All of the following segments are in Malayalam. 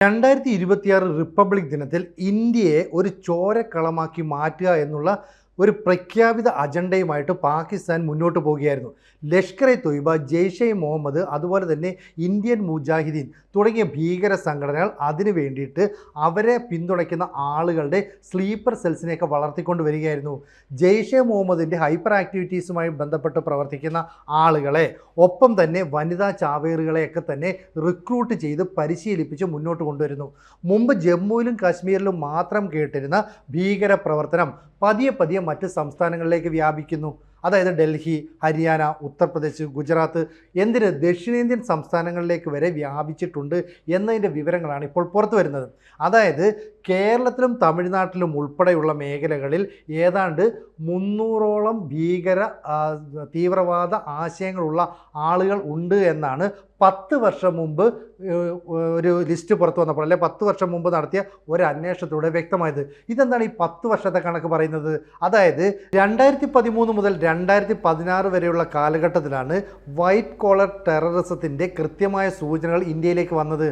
രണ്ടായിരത്തി ഇരുപത്തിയാറ് റിപ്പബ്ലിക് ദിനത്തിൽ ഇന്ത്യയെ ഒരു ചോരക്കളമാക്കി മാറ്റുക എന്നുള്ള ഒരു പ്രഖ്യാപിത അജണ്ടയുമായിട്ട് പാകിസ്ഥാൻ മുന്നോട്ട് പോവുകയായിരുന്നു ലഷ്കർ എ തൊയ്ബ ജെയ്ഷെ മുഹമ്മദ് അതുപോലെ തന്നെ ഇന്ത്യൻ മുജാഹിദീൻ തുടങ്ങിയ ഭീകര സംഘടനകൾ അതിനു വേണ്ടിയിട്ട് അവരെ പിന്തുണയ്ക്കുന്ന ആളുകളുടെ സ്ലീപ്പർ സെൽസിനെയൊക്കെ വളർത്തിക്കൊണ്ട് വരികയായിരുന്നു. ജെയ്ഷെ മുഹമ്മദിന്റെ ഹൈപ്പർ ആക്ടിവിറ്റീസുമായി ബന്ധപ്പെട്ട് പ്രവർത്തിക്കുന്ന ആളുകളെ ഒപ്പം തന്നെ വനിതാ ചാവേറുകളെയൊക്കെ തന്നെ റിക്രൂട്ട് ചെയ്ത് പരിശീലിപ്പിച്ച് മുന്നോട്ട് കൊണ്ടുവരുന്നു. മുമ്പ് ജമ്മുവിലും കാശ്മീരിലും മാത്രം കേട്ടിരുന്ന ഭീകര പ്രവർത്തനം പതിയെ പതിയെ മറ്റ് സംസ്ഥാനങ്ങളിലേക്ക് വ്യാപിക്കുന്നു. അതായത് ഡൽഹി ഹരിയാന ഉത്തർപ്രദേശ് ഗുജറാത്ത് എന്തിന് ദക്ഷിണേന്ത്യൻ സംസ്ഥാനങ്ങളിലേക്ക് വരെ വ്യാപിച്ചിട്ടുണ്ട് എന്നതിന്റെ വിവരങ്ങളാണ് ഇപ്പോൾ പുറത്തു വരുന്നത്. അതായത് കേരളത്തിലും തമിഴ്നാട്ടിലും ഉൾപ്പെടെയുള്ള മേഖലകളിൽ ഏതാണ്ട് മുന്നൂറോളം ഭീകര തീവ്രവാദ ആശയങ്ങളുള്ള ആളുകൾ ഉണ്ട് എന്നാണ് പത്ത് വർഷം മുമ്പ് ഒരു ലിസ്റ്റ് പുറത്തു വന്നപ്പോൾ അല്ലെ പത്ത് വർഷം മുമ്പ് നടത്തിയ ഒരു അന്വേഷണത്തിലൂടെ വ്യക്തമായത്. ഇതെന്താണ് ഈ പത്ത് വർഷത്തെ കണക്ക് പറയുന്നത്? അതായത് രണ്ടായിരത്തി പതിമൂന്ന് മുതൽ രണ്ടായിരത്തി പതിനാറ് വരെയുള്ള കാലഘട്ടത്തിലാണ് വൈറ്റ് കോളർ ടെററിസത്തിന്റെ കൃത്യമായ സൂചനകൾ ഇന്ത്യയിലേക്ക് വന്നത്.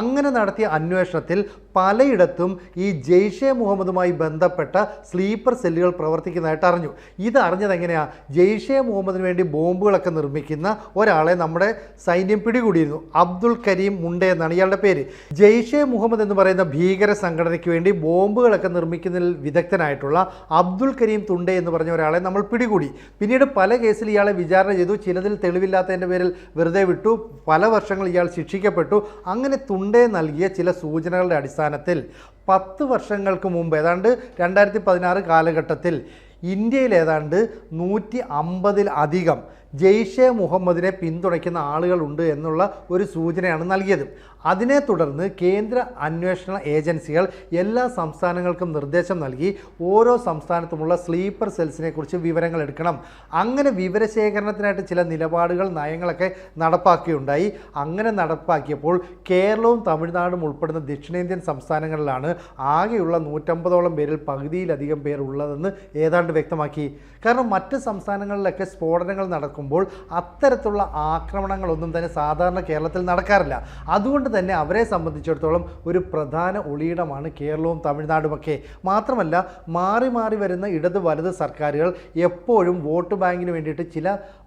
അങ്ങനെ നടത്തിയ അന്വേഷണത്തിൽ പലയിടത്തും ഈ ജെയ്ഷെ മുഹമ്മദുമായി ബന്ധപ്പെട്ട സ്ലീപ്പർ സെല്ലുകൾ പ്രവർത്തിക്കുന്നതായിട്ട് അറിഞ്ഞു. ഇത് അറിഞ്ഞത് എങ്ങനെയാണ് ജെയ്ഷെ മുഹമ്മദിന് വേണ്ടി ബോംബുകളൊക്കെ നിർമ്മിക്കുന്ന ഒരാളെ നമ്മുടെ സൈന്യം പിടികൂടിയിരുന്നു. അബ്ദുൾ കരീം മുണ്ട എന്നാണ് ഇയാളുടെ പേര്. ജെയ്ഷെ മുഹമ്മദ് എന്ന് പറയുന്ന ഭീകര സംഘടനയ്ക്ക് വേണ്ടി ബോംബുകളൊക്കെ നിർമ്മിക്കുന്നതിൽ വിദഗ്ധനായിട്ടുള്ള അബ്ദുൾ കരീം തുണ്ടേ എന്ന് പറഞ്ഞ ഒരാളെ നമ്മൾ പിടികൂടി. പിന്നീട് പല കേസിൽ ഇയാളെ വിചാരണ ചെയ്തു. ചിലതിൽ തെളിവില്ലാത്തതിന്റെ പേരിൽ വെറുതെ വിട്ടു. പല വർഷങ്ങൾ ഇയാൾ ശിക്ഷിക്കപ്പെട്ടു. അങ്ങനെ തുണ്ടേ നൽകിയ ചില സൂചനകളുടെ അടിസ്ഥാനത്തിൽ പത്ത് വർഷങ്ങൾക്ക് മുമ്പ് ഏതാണ്ട് രണ്ടായിരത്തി പതിനാറ് കാലഘട്ടത്തിൽ ഇന്ത്യയിൽ ഏതാണ്ട് നൂറ്റി അമ്പതിൽ അധികം ജെയ്ഷെ മുഹമ്മദിനെ പിന്തുണയ്ക്കുന്ന ആളുകളുണ്ട് എന്നുള്ള ഒരു സൂചനയാണ് നൽകിയത്. അതിനെ തുടർന്ന് കേന്ദ്ര അന്വേഷണ ഏജൻസികൾ എല്ലാ സംസ്ഥാനങ്ങൾക്കും നിർദ്ദേശം നൽകി ഓരോ സംസ്ഥാനത്തുമുള്ള സ്ലീപ്പർ സെൽസിനെ കുറിച്ച് വിവരങ്ങൾ എടുക്കണം. അങ്ങനെ വിവരശേഖരണത്തിനായിട്ട് ചില നിലപാടുകൾ നയങ്ങളൊക്കെ നടപ്പാക്കിയുണ്ടായി അങ്ങനെ നടപ്പാക്കിയപ്പോൾ കേരളവും തമിഴ്നാടും ഉൾപ്പെടുന്ന ദക്ഷിണേന്ത്യൻ സംസ്ഥാനങ്ങളിലാണ് ആകെയുള്ള നൂറ്റമ്പതോളം പേരിൽ പകുതിയിലധികം പേർ ഉള്ളതെന്ന് ഏതാണ്ട് വ്യക്തമാക്കി. കാരണം മറ്റ് സംസ്ഥാനങ്ങളിലൊക്കെ സ്ഫോടനങ്ങൾ നടക്കുമ്പോൾ അത്തരത്തിലുള്ള ആക്രമണങ്ങളൊന്നും തന്നെ സാധാരണ കേരളത്തിൽ നടക്കാറില്ല. അതുകൊണ്ട് തന്നെ അവരെ സംബന്ധിച്ചിടത്തോളം ഒരു പ്രധാന ഒളിയിടമാണ് കേരളവും തമിഴ്നാടുമൊക്കെ. മാത്രമല്ല മാറി മാറി വരുന്ന ഇടത് വലത് സർക്കാരുകൾ എപ്പോഴും വോട്ട് ബാങ്കിന് വേണ്ടിയിട്ട് ചില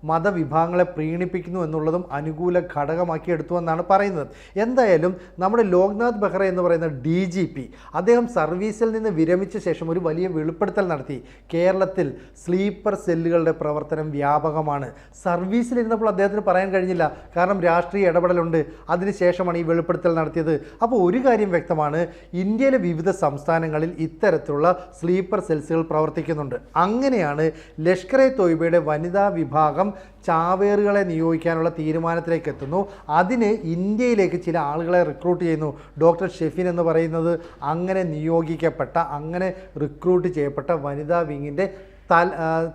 മതവിഭാഗങ്ങളെ പ്രീണിപ്പിക്കുന്നു എന്നുള്ളതും അനുകൂല ഘടകമാക്കി എടുത്തു എന്നാണ് പറയുന്നത്. എന്തായാലും നമ്മുടെ ലോക്നാഥ് ബെഹ്റ എന്ന് പറയുന്ന ഡി ജി പി അദ്ദേഹം സർവീസിൽ നിന്ന് വിരമിച്ച ശേഷം ഒരു വലിയ വെളിപ്പെടുത്തൽ നടത്തി. കേരളത്തിൽ സ്ലീപ്പർ സെല്ലുകളുടെ പ്രവർത്തനം വ്യാപകമാണ്. സർവീസിലിരുന്നപ്പോൾ അദ്ദേഹത്തിന് പറയാൻ കഴിഞ്ഞില്ല കാരണം രാഷ്ട്രീയ ഇടപെടലുണ്ട്. അതിനുശേഷമാണ് ഈ വെളിപ്പെടുത്തൽ നടത്തിയത്. അപ്പോൾ ഒരു കാര്യം വ്യക്തമാണ് ഇന്ത്യയിലെ വിവിധ സംസ്ഥാനങ്ങളിൽ ഇത്തരത്തിലുള്ള സ്ലീപ്പർ സെൽസുകൾ പ്രവർത്തിക്കുന്നുണ്ട്. അങ്ങനെയാണ് ലഷ്കർ എ തോയ്ബയുടെ വനിതാ വിഭാഗം ചാവേറുകളെ നിയോഗിക്കാനുള്ള തീരുമാനത്തിലേക്ക് എത്തുന്നു. അതിന് ഇന്ത്യയിലേക്ക് ചില ആളുകളെ റിക്രൂട്ട് ചെയ്യുന്നു. ഡോക്ടർ ഷെഫിൻ എന്ന് പറയുന്നത് അങ്ങനെ നിയോഗിക്കപ്പെട്ട അങ്ങനെ റിക്രൂട്ട് ചെയ്യപ്പെട്ട വനിതാ വിങ്ങിന്റെ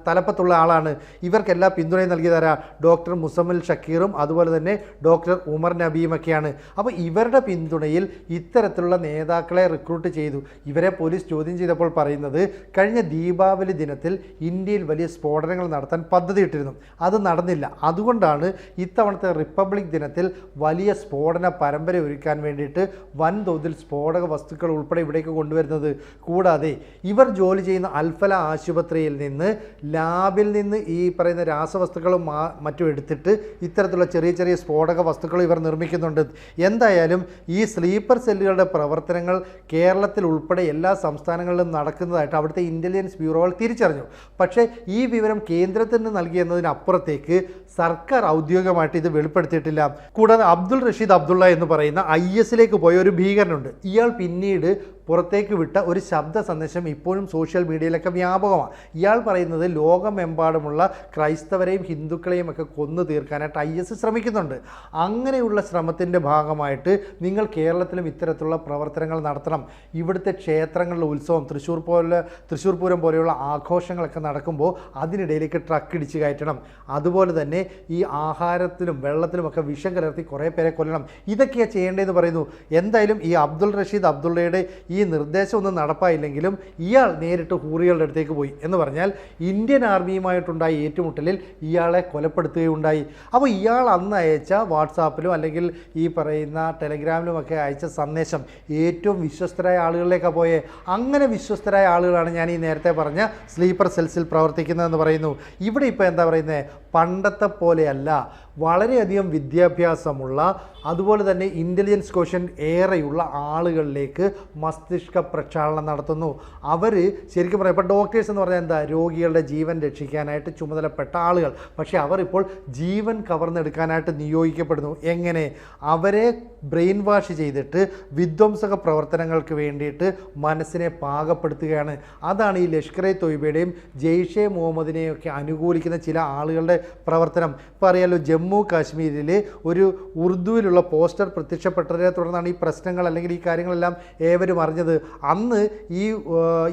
തലപ്പത്തുള്ള ആളാണ്. ഇവർക്കെല്ലാം പിന്തുണയും നൽകിയതാരാ? ഡോക്ടർ മുസമ്മിൽ ഷക്കീറും അതുപോലെ തന്നെ ഡോക്ടർ ഉമർ നബിയുമൊക്കെയാണ് അപ്പോൾ ഇവരുടെ പിന്തുണയിൽ ഇത്തരത്തിലുള്ള നേതാക്കളെ റിക്രൂട്ട് ചെയ്തു. ഇവരെ പോലീസ് ചോദ്യം ചെയ്തപ്പോൾ പറയുന്നത് കഴിഞ്ഞ ദീപാവലി ദിനത്തിൽ ഇന്ത്യയിൽ വലിയ സ്ഫോടനങ്ങൾ നടത്താൻ പദ്ധതിയിട്ടിരുന്നു അത് നടന്നില്ല. അതുകൊണ്ടാണ് ഇത്തവണത്തെ റിപ്പബ്ലിക് ദിനത്തിൽ വലിയ സ്ഫോടന പരമ്പര ഒരുക്കാൻ വേണ്ടിയിട്ട് വൻതോതിൽ സ്ഫോടക വസ്തുക്കൾ ഉൾപ്പെടെ ഇവിടേക്ക് കൊണ്ടുവരുന്നത്. കൂടാതെ ഇവർ ജോലി ചെയ്യുന്ന അൽഫല ആശുപത്രിയിൽ നിന്ന് ലാബിൽ നിന്ന് ഈ പറയുന്ന രാസവസ്തുക്കളും മറ്റും എടുത്തിട്ട് ഇത്തരത്തിലുള്ള ചെറിയ ചെറിയ സ്ഫോടക വസ്തുക്കൾ ഇവർ നിർമ്മിക്കുന്നുണ്ട്. എന്തായാലും ഈ സ്ലീപ്പർ സെല്ലുകളുടെ പ്രവർത്തനങ്ങൾ കേരളത്തിൽ ഉൾപ്പെടെ എല്ലാ സംസ്ഥാനങ്ങളിലും നടക്കുന്നതായിട്ട് അവിടുത്തെ ഇന്റലിജൻസ് ബ്യൂറോകൾ തിരിച്ചറിഞ്ഞു. പക്ഷേ ഈ വിവരം കേന്ദ്രത്തിന് നൽകിയെന്നതിനപ്പുറത്തേക്ക് സർക്കാർ ഔദ്യോഗികമായിട്ട് ഇത് വെളിപ്പെടുത്തിയിട്ടില്ല. കൂടാതെ അബ്ദുൾ റഷീദ് അബ്ദുള്ള എന്ന് പറയുന്ന ഐ എസിലേക്ക് പോയ ഒരു ഭീകരനുണ്ട്. ഇയാൾ പിന്നീട് പുറത്തേക്ക് വിട്ട ഒരു ശബ്ദ സന്ദേശം ഇപ്പോഴും സോഷ്യൽ മീഡിയയിലൊക്കെ വ്യാപകമാണ്. ഇയാൾ പറയുന്നത് ലോകമെമ്പാടുമുള്ള ക്രൈസ്തവരെയും ഹിന്ദുക്കളെയും ഒക്കെ കൊന്നു തീർക്കാനായിട്ട് ഐ എസ് ശ്രമിക്കുന്നുണ്ട്. അങ്ങനെയുള്ള ശ്രമത്തിന്റെ ഭാഗമായിട്ട് നിങ്ങൾ കേരളത്തിലും ഇത്തരത്തിലുള്ള പ്രവർത്തനങ്ങൾ നടത്തണം. ഇവിടുത്തെ ക്ഷേത്രങ്ങളിലെ ഉത്സവം തൃശ്ശൂർ പോലെ തൃശ്ശൂർ പൂരം പോലെയുള്ള ആഘോഷങ്ങളൊക്കെ നടക്കുമ്പോൾ അതിനിടയിലേക്ക് ട്രക്ക് ഇടിച്ച് കയറ്റണം. അതുപോലെ തന്നെ ഈ ആഹാരത്തിലും വെള്ളത്തിലുമൊക്കെ വിഷം കലർത്തി കുറേ പേരെ കൊല്ലണം. ഇതൊക്കെയാണ് ചെയ്യേണ്ടതെന്ന് പറയുന്നു. എന്തായാലും ഈ അബ്ദുൾ റഷീദ് അബ്ദുള്ളയുടെ ഈ ഈ നിർദ്ദേശം ഒന്നും നടപ്പായില്ലെങ്കിലും ഇയാൾ നേരിട്ട് ഹൂറികളുടെ അടുത്തേക്ക് പോയി എന്ന് പറഞ്ഞാൽ ഇന്ത്യൻ ആർമിയുമായിട്ടുണ്ടായ ഏറ്റുമുട്ടലിൽ ഇയാളെ കൊലപ്പെടുത്തുകയുണ്ടായി. അപ്പോൾ ഇയാൾ അന്ന് അയച്ച വാട്സാപ്പിലും അല്ലെങ്കിൽ ഈ പറയുന്ന ടെലഗ്രാമിലുമൊക്കെ അയച്ച സന്ദേശം ഏറ്റവും വിശ്വസ്തരായ ആളുകളിലേക്കാണ് പോയേ. അങ്ങനെ വിശ്വസ്തരായ ആളുകളാണ് ഞാൻ ഈ നേരത്തെ പറഞ്ഞ സ്ലീപ്പർ സെൽസിൽ പ്രവർത്തിക്കുന്നതെന്ന് പറയുന്നു. ഇവിടെ ഇപ്പോൾ എന്താ പറയുന്നത്? പണ്ടത്തെ പോലെയല്ല. വളരെയധികം വിദ്യാഭ്യാസമുള്ള അതുപോലെ തന്നെ ഇന്റലിജൻസ് ക്വസ്റ്റ്യൻ ഏറെയുള്ള ആളുകളിലേക്ക് മസ്തിഷ്ക പ്രക്ഷാളനം നടത്തുന്നു. അവർ ശരിക്കും പറയാം ഇപ്പോൾ ഡോക്ടേഴ്സ് എന്ന് പറഞ്ഞാൽ എന്താ? രോഗികളുടെ ജീവൻ രക്ഷിക്കാനായിട്ട് ചുമതലപ്പെട്ട ആളുകൾ. പക്ഷേ അവർ ഇപ്പോൾ ജീവൻ കവർന്നെടുക്കാനായിട്ട് നിയോഗിക്കപ്പെടുന്നു. എങ്ങനെ? അവരെ ബ്രെയിൻ വാഷ് ചെയ്തിട്ട് വിധ്വംസക പ്രവർത്തനങ്ങൾക്ക് വേണ്ടിയിട്ട് മനസ്സിനെ പാകപ്പെടുത്തുകയാണ്. അതാണ് ഈ ലഷ്കർ എ തൊയ്ബയുടെയും ജെയ്ഷെ മുഹമ്മദിനെയും ഒക്കെ അനുകൂലിക്കുന്ന ചില ആളുകളുടെ പ്രവർത്തനം. ഇപ്പോൾ അറിയാലോ ജമ്മു കാശ്മീരിൽ ഒരു ഉറുദുവിലുള്ള പോസ്റ്റർ പ്രത്യക്ഷപ്പെട്ടതിനെ തുടർന്നാണ് ഈ പ്രശ്നങ്ങൾ അല്ലെങ്കിൽ ഈ കാര്യങ്ങളെല്ലാം ഏവരും അറിഞ്ഞത്. അന്ന് ഈ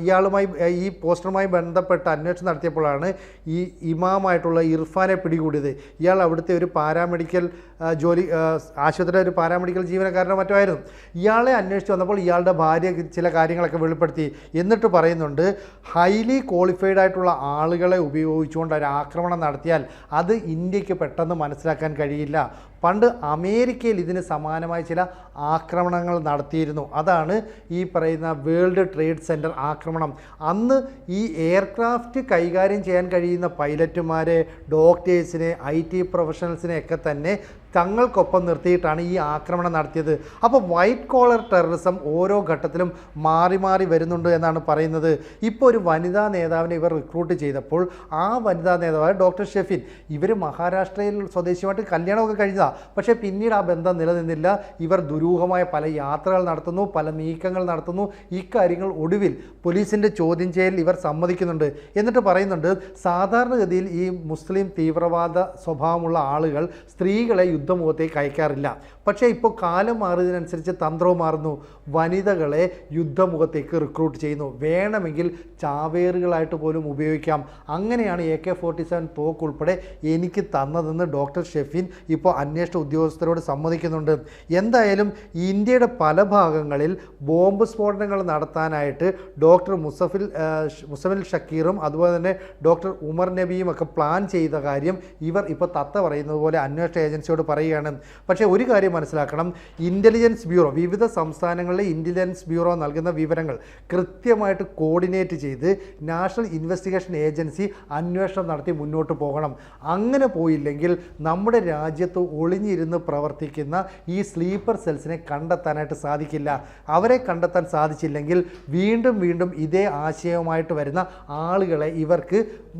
ഇയാളുമായി ഈ പോസ്റ്ററുമായി ബന്ധപ്പെട്ട അന്വേഷണം നടത്തിയപ്പോഴാണ് ഈ ഇമാമായിട്ടുള്ള ഇർഫാനെ പിടികൂടിയത്. ഇയാൾ അവിടുത്തെ ഒരു പാരാമെഡിക്കൽ ജോലി ആശുപത്രിയിലെ ഒരു പാരാമെഡിക്കൽ ജീവനക്കാരനോ മറ്റോ ആയിരുന്നു. ഇയാളെ അന്വേഷിച്ച് വന്നപ്പോൾ ഇയാളുടെ ഭാര്യ ചില കാര്യങ്ങളൊക്കെ വെളിപ്പെടുത്തി. എന്നിട്ട് പറയുന്നുണ്ട് ഹൈലി ക്വാളിഫൈഡ് ആയിട്ടുള്ള ആളുകളെ ഉപയോഗിച്ചുകൊണ്ട് ഒരു ആക്രമണം നടത്തിയാൽ അത് ഇന്ത്യയ്ക്ക് പെട്ടെന്ന് മനസ്സിലാക്കാൻ കഴിയില്ല. പണ്ട് അമേരിക്കയിൽ ഇതിന് സമാനമായ ചില ആക്രമണങ്ങൾ നടത്തിയിരുന്നു. അതാണ് ഈ പറയുന്ന വേൾഡ് ട്രേഡ് സെന്റർ ആക്രമണം. അന്ന് ഈ എയർക്രാഫ്റ്റ് കൈകാര്യം ചെയ്യാൻ കഴിയുന്ന പൈലറ്റുമാരെ ഡോക്ടേഴ്സിനെ ഐ ടി പ്രൊഫഷണൽസിനെ ഒക്കെ തന്നെ തങ്ങൾക്കൊപ്പം നിർത്തിയിട്ടാണ് ഈ ആക്രമണം നടത്തിയത്. അപ്പോൾ വൈറ്റ് കോളർ ടെററിസം ഓരോ ഘട്ടത്തിലും മാറി മാറി വരുന്നുണ്ട് എന്നാണ് പറയുന്നത്. ഇപ്പോൾ ഒരു വനിതാ നേതാവിനെ ഇവർ റിക്രൂട്ട് ചെയ്തപ്പോൾ ആ വനിതാ നേതാവായ ഡോക്ടർ ഷെഫിൻ ഇവർ മഹാരാഷ്ട്രയിൽ സ്വദേശിയുമായിട്ട് കല്യാണമൊക്കെ കഴിഞ്ഞതാണ് പക്ഷേ പിന്നീട് ആ ബന്ധം നിലനിന്നില്ല. ഇവർ ദുരൂഹമായ പല യാത്രകൾ നടത്തുന്നു പല നീക്കങ്ങൾ നടത്തുന്നു. ഇക്കാര്യങ്ങൾ ഒടുവിൽ പോലീസിന്റെ ചോദ്യം ചെയ്യൽ ഇവർ സമ്മതിക്കുന്നുണ്ട്. എന്നിട്ട് പറയുന്നുണ്ട് സാധാരണഗതിയിൽ ഈ മുസ്ലിം തീവ്രവാദ സ്വഭാവമുള്ള ആളുകൾ സ്ത്രീകളെ യുദ്ധമുഖത്തേക്ക് അയക്കാറില്ല. പക്ഷേ ഇപ്പോൾ കാലം മാറിയതിനനുസരിച്ച് തന്ത്രവും മാറുന്നു. വനിതകളെ യുദ്ധമുഖത്തേക്ക് റിക്രൂട്ട് ചെയ്യുന്നു. വേണമെങ്കിൽ ചാവേറുകളായിട്ട് പോലും ഉപയോഗിക്കാം. അങ്ങനെയാണ് എ കെ ഫോർട്ടി സെവൻ തോക്ക് ഉൾപ്പെടെ എനിക്ക് തന്നതെന്ന് ഡോക്ടർ ഷെഫിൻ ഇപ്പോൾ അന്വേഷണ ഉദ്യോഗസ്ഥരോട് സമ്മതിക്കുന്നുണ്ട്. എന്തായാലും ഇന്ത്യയുടെ പല ഭാഗങ്ങളിൽ ബോംബ് സ്ഫോടനങ്ങൾ നടത്താനായിട്ട് ഡോക്ടർ മുസഫിൽ മുസഫിൽ ഷക്കീറും അതുപോലെ തന്നെ ഡോക്ടർ ഉമർ നബിയും ഒക്കെ പ്ലാൻ ചെയ്ത കാര്യം ഇവർ ഇപ്പോൾ തത്ത പറയുന്നത് പോലെ അന്വേഷണ ഏജൻസിയോട് പറയുകയാണ്. പക്ഷേ ഒരു കാര്യം മനസ്സിലാക്കണം. ഇന്റലിജൻസ് ബ്യൂറോ വിവിധ സംസ്ഥാനങ്ങളിലെ ഇന്റലിജൻസ് ബ്യൂറോ നൽകുന്ന വിവരങ്ങൾ കൃത്യമായിട്ട് കോർഡിനേറ്റ് ചെയ്ത് നാഷണൽ ഇൻവെസ്റ്റിഗേഷൻ ഏജൻസി അന്വേഷണം നടത്തി മുന്നോട്ട് പോകണം. അങ്ങനെ പോയില്ലെങ്കിൽ നമ്മുടെ രാജ്യത്ത് ഒളിഞ്ഞിരുന്ന് പ്രവർത്തിക്കുന്ന ഈ സ്ലീപ്പർ സെൽസിനെ കണ്ടെത്താനായിട്ട് സാധിക്കില്ല. അവരെ കണ്ടെത്താൻ സാധിച്ചില്ലെങ്കിൽ വീണ്ടും വീണ്ടും ഇതേ ആശയവുമായിട്ട് വരുന്ന ആളുകളെ ഇവർക്ക്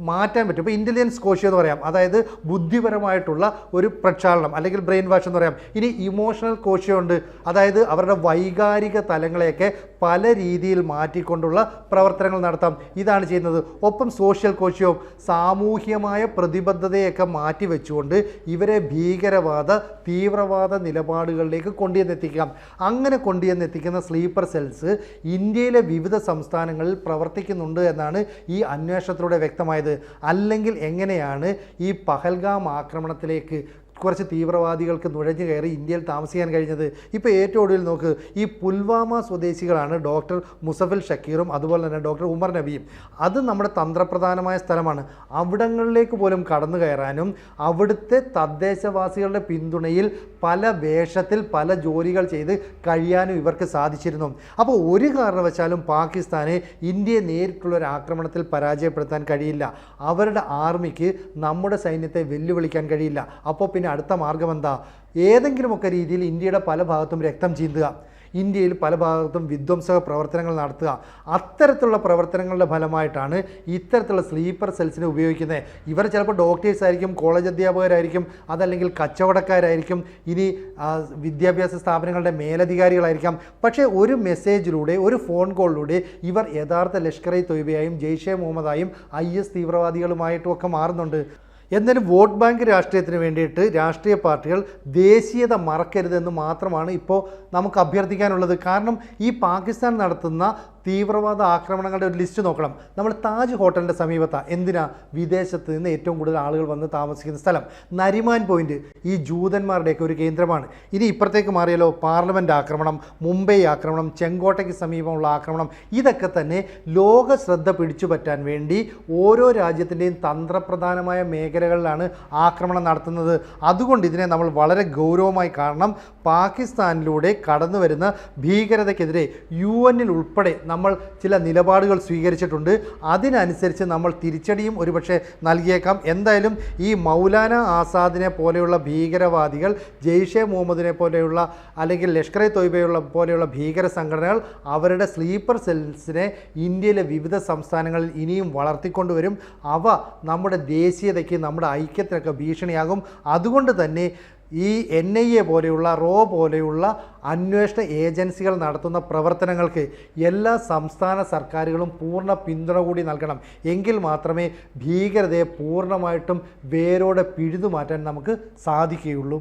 മാറ്റാൻ പറ്റും. ഇപ്പോൾ ഇന്റലിജൻസ് കോഷ്യം എന്ന് പറയാം. അതായത് ബുദ്ധിപരമായിട്ടുള്ള ഒരു പ്രക്ഷാളനം അല്ലെങ്കിൽ ബ്രെയിൻ വാഷ് എന്ന് പറയാം. ഇനി ഇമോഷണൽ കോശമുണ്ട്. അതായത് അവരുടെ വൈകാരിക തലങ്ങളെയൊക്കെ പല രീതിയിൽ മാറ്റിക്കൊണ്ടുള്ള പ്രവർത്തനങ്ങൾ നടത്താം. ഇതാണ് ചെയ്യുന്നത്. ഒപ്പം സോഷ്യൽ കോശവും സാമൂഹ്യമായ പ്രതിബദ്ധതയൊക്കെ മാറ്റിവെച്ചുകൊണ്ട് ഇവരെ ഭീകരവാദ തീവ്രവാദ നിലപാടുകളിലേക്ക് കൊണ്ടുവന്നെത്തിക്കാം അങ്ങനെ കൊണ്ടുവന്നെത്തിക്കുന്ന സ്ലീപ്പർ സെൽസ് ഇന്ത്യയിലെ വിവിധ സംസ്ഥാനങ്ങളിൽ പ്രവർത്തിക്കുന്നുണ്ട് എന്നാണ് ഈ അന്വേഷണത്തിലൂടെ വ്യക്തമായത്. അല്ലെങ്കിൽ എങ്ങനെയാണ് ഈ പഹൽഗാം ആക്രമണത്തിലേക്ക് കുറച്ച് തീവ്രവാദികൾക്ക് നുഴഞ്ഞു കയറി ഇന്ത്യയിൽ താമസിക്കാൻ കഴിഞ്ഞത്. ഇപ്പോൾ ഏറ്റവും ഒടുവിൽ നോക്ക് ഈ പുൽവാമ സ്വദേശികളാണ് ഡോക്ടർ മുസഫിൽ ഷക്കീറും അതുപോലെ തന്നെ ഡോക്ടർ ഉമർ നബിയും. അത് നമ്മുടെ തന്ത്രപ്രധാനമായ സ്ഥലമാണ്. അവിടങ്ങളിലേക്ക് പോലും കടന്നു കയറാനും അവിടുത്തെ തദ്ദേശവാസികളുടെ പിന്തുണയിൽ പല വേഷത്തിൽ പല ജോലികൾ ചെയ്ത് കഴിയാനും ഇവർക്ക് സാധിച്ചിരുന്നു. അപ്പോൾ ഒരു കാരണവശാലും പാകിസ്ഥാനെ ഇന്ത്യയെ നേരിട്ടുള്ള ഒരു ആക്രമണത്തിൽ പരാജയപ്പെടുത്താൻ കഴിയില്ല. അവരുടെ ആർമിക്ക് നമ്മുടെ സൈന്യത്തെ വെല്ലുവിളിക്കാൻ കഴിയില്ല. അപ്പോൾ പിന്നെ അടുത്ത മാർഗം എന്താ? ഏതെങ്കിലുമൊക്കെ രീതിയിൽ ഇന്ത്യയുടെ പല ഭാഗത്തും രക്തം ചീന്തുക ഇന്ത്യയിൽ പല ഭാഗത്തും വിധ്വംസക പ്രവർത്തനങ്ങൾ നടത്തുക. അത്തരത്തിലുള്ള പ്രവർത്തനങ്ങളുടെ ഫലമായിട്ടാണ് ഇത്തരത്തിലുള്ള സ്ലീപ്പർ സെൽസിനെ ഉപയോഗിക്കുന്നത്. ഇവർ ചിലപ്പോൾ ഡോക്ടേഴ്സ് ആയിരിക്കും കോളേജ് അധ്യാപകരായിരിക്കും അതല്ലെങ്കിൽ കച്ചവടക്കാരായിരിക്കും. ഇനി വിദ്യാഭ്യാസ സ്ഥാപനങ്ങളുടെ മേലധികാരികളായിരിക്കാം. പക്ഷേ ഒരു മെസ്സേജിലൂടെ ഒരു ഫോൺ കോളിലൂടെ ഇവർ യഥാർത്ഥ ലഷ്കർ ഇ തൊയ്ബയായും ജെയ്ഷെ മുഹമ്മദായും ഐ എസ് തീവ്രവാദികളുമായിട്ടും ഒക്കെ മാറുന്നുണ്ട്. എന്നാലും വോട്ട് ബാങ്ക് രാഷ്ട്രീയത്തിന് വേണ്ടിയിട്ട് രാഷ്ട്രീയ പാർട്ടികൾ ദേശീയത മറക്കരുതെന്ന് മാത്രമാണ് ഇപ്പോൾ നമുക്ക് അഭ്യർത്ഥിക്കാനുള്ളത്. കാരണം ഈ പാകിസ്ഥാൻ നടത്തുന്ന തീവ്രവാദ ആക്രമണങ്ങളുടെ ഒരു ലിസ്റ്റ് നോക്കണം. നമ്മൾ താജ് ഹോട്ടലിന്റെ സമീപത്താണ് എന്തിനാ? വിദേശത്ത് നിന്ന് ഏറ്റവും കൂടുതൽ ആളുകൾ വന്ന് താമസിക്കുന്ന സ്ഥലം. നരിമാൻ പോയിന്റ് ഈ ജൂതന്മാരുടെയൊക്കെ ഒരു കേന്ദ്രമാണ്. ഇനി ഇപ്പുറത്തേക്ക് മാറിയാലോ? പാർലമെന്റ് ആക്രമണം മുംബൈ ആക്രമണം ചെങ്കോട്ടയ്ക്ക് സമീപമുള്ള ആക്രമണം ഇതൊക്കെ തന്നെ ലോക ശ്രദ്ധ പിടിച്ചു പറ്റാൻ വേണ്ടി ഓരോ രാജ്യത്തിന്റെയും തന്ത്രപ്രധാനമായ മേഖലകളിലാണ് ആക്രമണം നടത്തുന്നത്. അതുകൊണ്ട് ഇതിനെ നമ്മൾ വളരെ ഗൗരവമായി കാണണം. പാകിസ്ഥാനിലൂടെ കടന്നു വരുന്ന ഭീകരതയ്ക്കെതിരെ യു എന്നിൽ ഉൾപ്പെടെ നമ്മൾ ചില നിലപാടുകൾ സ്വീകരിച്ചിട്ടുണ്ട്. അതിനനുസരിച്ച് നമ്മൾ തിരിച്ചടിയും ഒരുപക്ഷെ നൽകിയേക്കാം. എന്തായാലും ഈ മൗലാന ആസാദിനെ പോലെയുള്ള ഭീകരവാദികൾ ജെയ്ഷെ മുഹമ്മദിനെ പോലെയുള്ള അല്ലെങ്കിൽ ലഷ്കർ എ തൊയ്ബയുള്ള പോലെയുള്ള ഭീകര സംഘടനകൾ അവരുടെ സ്ലീപ്പർ സെൽസിനെ ഇന്ത്യയിലെ വിവിധ സംസ്ഥാനങ്ങളിൽ ഇനിയും വളർത്തിക്കൊണ്ടുവരും. അവ നമ്മുടെ ദേശീയതയ്ക്ക് നമ്മുടെ ഐക്യത്തിനൊക്കെ ഭീഷണിയാകും. അതുകൊണ്ട് തന്നെ ഈ എൻ ഐ എ പോലെയുള്ള റോ പോലെയുള്ള അന്വേഷണ ഏജൻസികൾ നടത്തുന്ന പ്രവർത്തനങ്ങൾക്ക് എല്ലാ സംസ്ഥാന സർക്കാരുകളും പൂർണ പിന്തുണ കൂടി നൽകണം. എങ്കിൽ മാത്രമേ ഭീകരതയെ പൂർണമായിട്ടും വേരോടെ പിഴുതു മാറ്റാൻ നമുക്ക് സാധിക്കുകയുള്ളൂ.